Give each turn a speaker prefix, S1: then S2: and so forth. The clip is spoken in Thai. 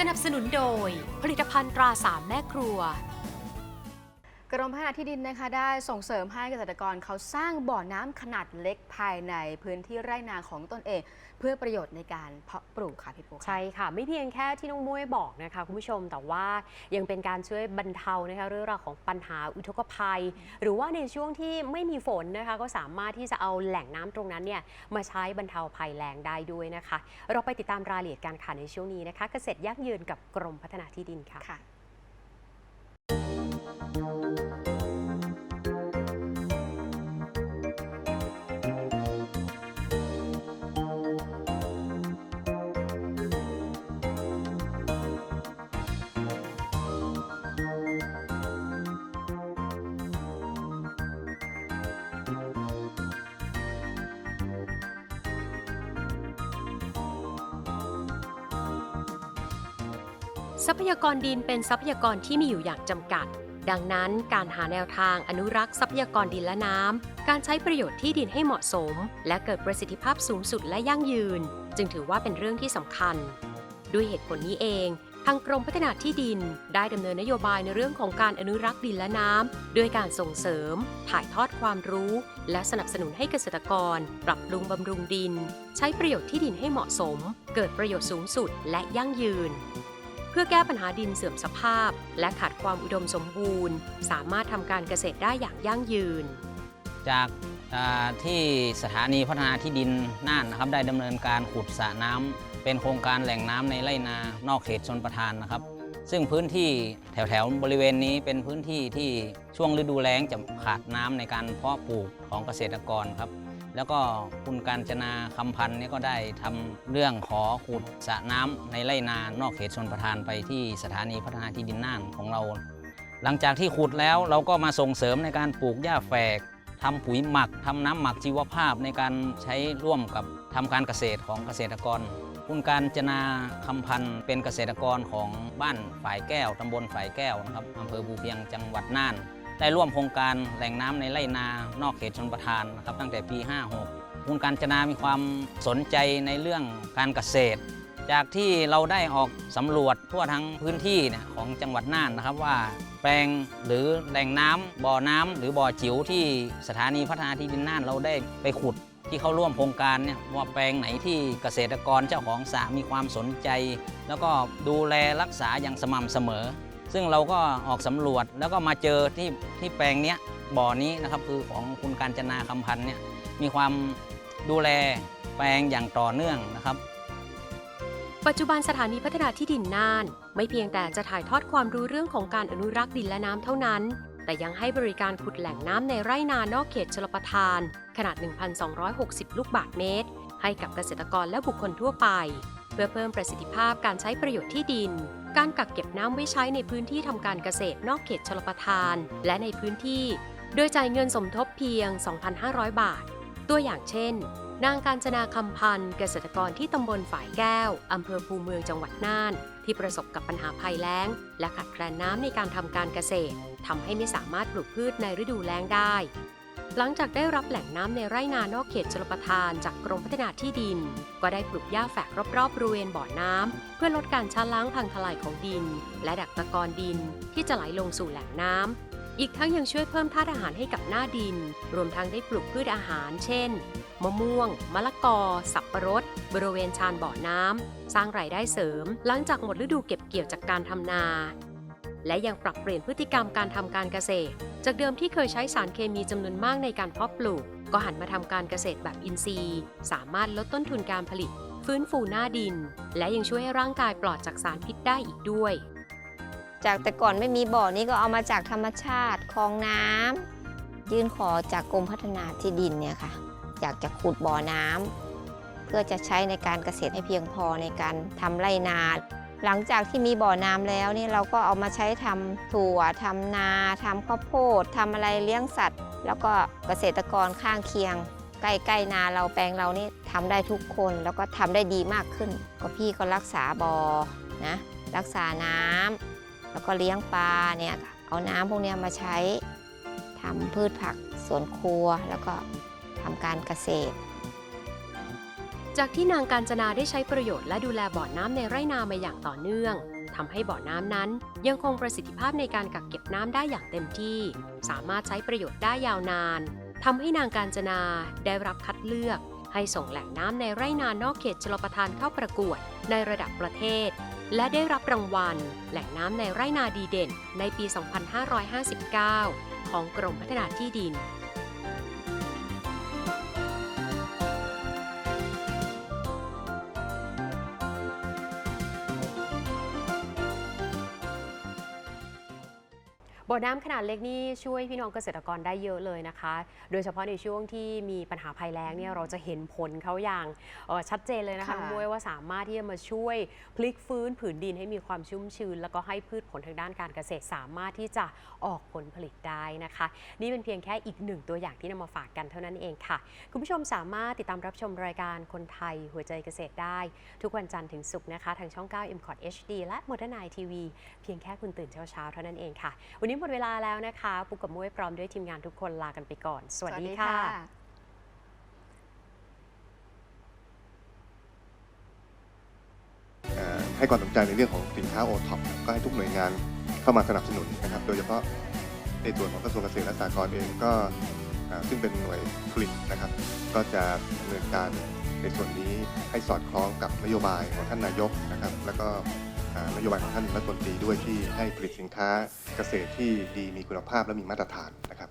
S1: สนับสนุนโดยผลิตภัณฑ์ตราสามแม่ครัว
S2: กรมพัฒนาที่ดินนะคะได้ส่งเสริมให้เกษตรกรเขาสร้างบ่อน้ำขนาดเล็กภายในพื้นที่ไร่นาของตนเอง เพื่อประโยชน์ในการเพาะปลูกค่ะพี่ปุ๊ก
S3: ใช่ค่ะ ไม่เพียงแค่ที่น้องมุ้ยบอกนะคะคุณผู้ชมแต่ว่ายังเป็นการช่วยบรรเทานะคะเรื่องราวของปัญหาอุทกภัย หรือว่าในช่วงที่ไม่มีฝนนะคะก็สามารถที่จะเอาแหล่งน้ำตรงนั้นเนี่ยมาใช้บรรเทาภัยแล้งได้ด้วยนะคะ เราไปติดตามรายละเอียดการค่ะในช่วงนี้นะคะ เกษตรยั่งยืนกับกรมพัฒนาที่ดินค่ะ
S2: ค่ะ
S1: ทรัพยากรดินเป็นทรัพยากรที่มีอยู่อย่างจำกัด ดังนั้นการหาแนวทางอนุรักษ์ทรัพยากรดินและน้ำ การใช้ประโยชน์ที่ดินให้เหมาะสม และเกิดประสิทธิภาพสูงสุดและยั่งยืน จึงถือว่าเป็นเรื่องที่สำคัญ ด้วยเหตุผลนี้เอง ทางกรมพัฒนาที่ดิน ได้ดำเนินนโยบายในเรื่องของการอนุรักษ์ดินและน้ำด้วยการส่งเสริม ถ่ายทอดความรู้ และสนับสนุนให้เกษตรกร ปรับปรุงบำรุงดิน ใช้ประโยชน์ที่ดินให้เหมาะสม เกิดประโยชน์สูงสุดและยั่งยืน เพื่อแก้ปัญหาดินเสื่อมสภาพ และขาดความอุดมสมบูรณ์ สามารถทำการเกษตรได้อย่างยั่งยืน
S4: จากาที่สถานีพัฒนาที่ดินน่านนะครับ ได้ดำเนินการขุดสระน้ำเป็นโครงการแหล่งน้ำในไร่นานอกเขตชนประทานนะครับ ซึ่งพื้นที่แถวๆบริเวณนี้เป็นพื้นที่ที่ช่วงฤดูแล้งจะขาดน้ำในการเพาะปลูกของเกษตรกรครับ แล้วก็คุณการจนาคำพันธ์นี่ก็ได้ทำเรื่องขอขุดสระน้ำในไร่นานอกเขตชนประทานไปที่สถานีพัฒนาที่ดินน่านของเรา หลังจากที่ขุดแล้วเราก็มาส่งเสริมในการปลูกหญ้าแฝกทำปุ๋ยหมักทำน้ำหมักชีวภาพในการใช้ร่วมกับทำการเกษตรของเกษตรกร คุณการจนาคำพันธ์เป็นเกษตรกรของบ้านฝ่ายแก้วตำบลฝ่ายแก้วนะครับอำเภอภูเพียงจังหวัดน่าน ได้ร่วมโครงการแหล่งน้ำในไร่นานอกเขตชนประทานนะครับตั้งแต่ปี 56 คุณการจนามีความสนใจในเรื่องการเกษตร จากที่เราได้ออกสำรวจทั่วทั้งพื้นที่เนี่ยของจังหวัดน่านนะครับว่าแปลงหรือแหล่งน้ำบ่อน้ำหรือบ่อจิ๋วที่สถานีพัฒนาที่ดินน่านเราได้ไปขุดที่เข้าร่วมโครงการเนี่ยว่าแปลงไหนที่เกษตรกรเจ้าของสระมีความสนใจ แล้วก็ดูแลรักษาอย่างสม่ำเสมอ ซึ่งเราก็ออกสำรวจแล้วก็มาเจอที่ที่แปลงนี้บ่อนี้นะครับคือของคุณการจนาคำพันธ์เนี่ยมีความดูแลแปลงอย่างต่อเนื่องนะครับ
S1: ปัจจุบันสถานีพัฒนาที่ดินน่าน ไม่เพียงแต่จะถ่ายทอดความรู้เรื่องของการอนุรักษ์ดินและน้ำเท่านั้น แต่ยังให้บริการขุดแหล่งน้ำในไร่นานอกเขตชลประทาน ขนาด 1,260 ลูกบาศก์เมตร ให้กับเกษตรกรและบุคคลทั่วไป เพื่อเพิ่มประสิทธิภาพการใช้ประโยชน์ที่ดิน การกักเก็บน้ำไว้ใช้ในพื้นที่ทำการเกษตรนอกเขตชลประทาน และในพื้นที่ โดยจ่ายเงินสมทบเพียง 2,500 บาท ตัวอย่างเช่น นางการจนาคำพันธ์เกษตรกรที่ตำบลฝายแก้วอำเภอภูเมืองจังหวัดน่าน ที่ประสบกับปัญหาภัยแล้ง และขาดแคลนน้ำในการทำการเกษตรทำให้ไม่สามารถปลูกพืชในฤดูแล้งได้ หลังจากได้รับแหล่งน้ำในไร่นานอกเขตชลประทานจากกรมพัฒนาที่ดิน ก็ได้ปลูกหญ้าแฝกรอบๆบริเวณบ่อน้ำเพื่อลดการชะล้างพังทลายของดิน และดักตะกอนดินที่จะไหลลงสู่แหล่งน้ำอีกทั้งยังช่วยเพิ่มธาตุอาหารให้กับหน้าดิน รวมทั้งได้ปลูกพืชอาหาร เช่น มะม่วง มะละกอ สับปะรด บริเวณชานบ่อน้ำสร้างรายได้เสริม หลังจากหมดฤดูเก็บเกี่ยวจากการทำนา และยังปรับเปลี่ยนพฤติกรรมการทำการเกษตร จากเดิมที่เคยใช้สารเคมีจำนวนมากในการเพาะปลูก ก็หันมาทำการเกษตรแบบอินทรีย์ สามารถลดต้นทุนการผลิต ฟื้นฟูหน้าดิน และยังช่วยให้ร่างกายปลอดจากสารพิษได้อีกด้วย
S5: จากแต่ก่อนไม่มีบ่อนี้ก็เอามาจากธรรมชาติคลองน้ำยื่นขอจากกรมพัฒนาที่ดินเนี่ยค่ะ อยากจะขุดบ่อน้ำเพื่อจะใช้ในการเกษตรให้เพียงพอในการทำไรนา หลังจากที่มีบ่อน้ำแล้วนี่เราก็เอามาใช้ทำถั่วทำนาทำข้าวโพดทำอะไรเลี้ยงสัตว์ แล้วก็เกษตรกรข้างเคียง ใกล้ๆนาเราแปลงเรานี่ทำได้ทุกคน แล้วก็ทำได้ดีมากขึ้น ก็พี่ก็รักษาบอ่อนะรักษาน้ำแล้วก็เลี้ยงปลาเนี่ยเอาน้ำพวกนี้มาใช้ทำพืชผักสวนครัวแล้วก็ทำการเกษตร
S1: จากที่นางการจนาได้ใช้ประโยชน์และดูแลบ่อน้ำในไร่นามาอย่างต่อเนื่องทำให้บ่อน้ำนั้น ยังคงประสิทธิภาพในการกักเก็บน้ำได้อย่างเต็มที่ สามารถใช้ประโยชน์ได้ยาวนานทำให้นางการจนาได้รับคัดเลือก ให้ส่งแหล่งน้ำในไร่นานอกเขตชลประทานเข้าประกวด ในระดับประเทศ และได้รับรางวัล แหล่งน้ำในไร่นาดีเด่น ในปี 2559 ของกรมพัฒนาที่ดิน
S3: บ่อน้ำขนาดเล็กนี่ช่วยพี่น้องเกษตรกรได้เยอะเลยนะคะ โดยเฉพาะในช่วงที่มีปัญหาภัยแล้งเนี่ยเราจะเห็นผลเขาอย่างเอ่อชัดเจนเลยนะคะ
S2: ค่ะ
S3: น้องมวยว่าสามารถที่จะมาช่วยพลิกฟื้นผืนดินให้มีความชุ่มชื้น แล้วก็ให้พืชผลทางด้านการเกษตรสามารถที่จะออกผลผลิตได้นะคะ นี่เป็นเพียงแค่อีกหนึ่งตัวอย่างที่นำมาฝากกันเท่านั้นเองค่ะ คุณผู้ชมสามารถติดตามรับชมรายการคนไทยหัวใจเกษตรได้ ทุกวันจันทร์ถึงศุกร์นะคะ ทางช่อง 9 m c o t HD และ m o d e r n i TV เพียงแค่คุณตื่นเช้าๆเท่านั้นเองค่ะ วันนี้หมดเวลาแล้วนะคะปุกกับมุ้ยพร้อมด้วยทีมงานทุกคนลากันไปก่อน สวัสดีค่ะ
S6: เอ่อให้ความสนใจในเรื่องของสินค้าโอท็อปก็ให้ทุกหน่วยงานเข้ามาสนับสนุนนะครับ โดยเฉพาะในส่วนของกระทรวงเกษตรและสหกรณ์เองก็อ่าซึ่งเป็นหน่วยผลิตนะครับ ก็จะดำเนินการในส่วนนี้ให้สอดคล้องกับนโยบายของท่านนายกนะครับ แล้วก็อ่า นโยบายของท่านรัฐมนตรีด้วยที่ให้ผลิตสินค้าเกษตรที่ดีมีคุณภาพและมีมาตรฐานนะครับ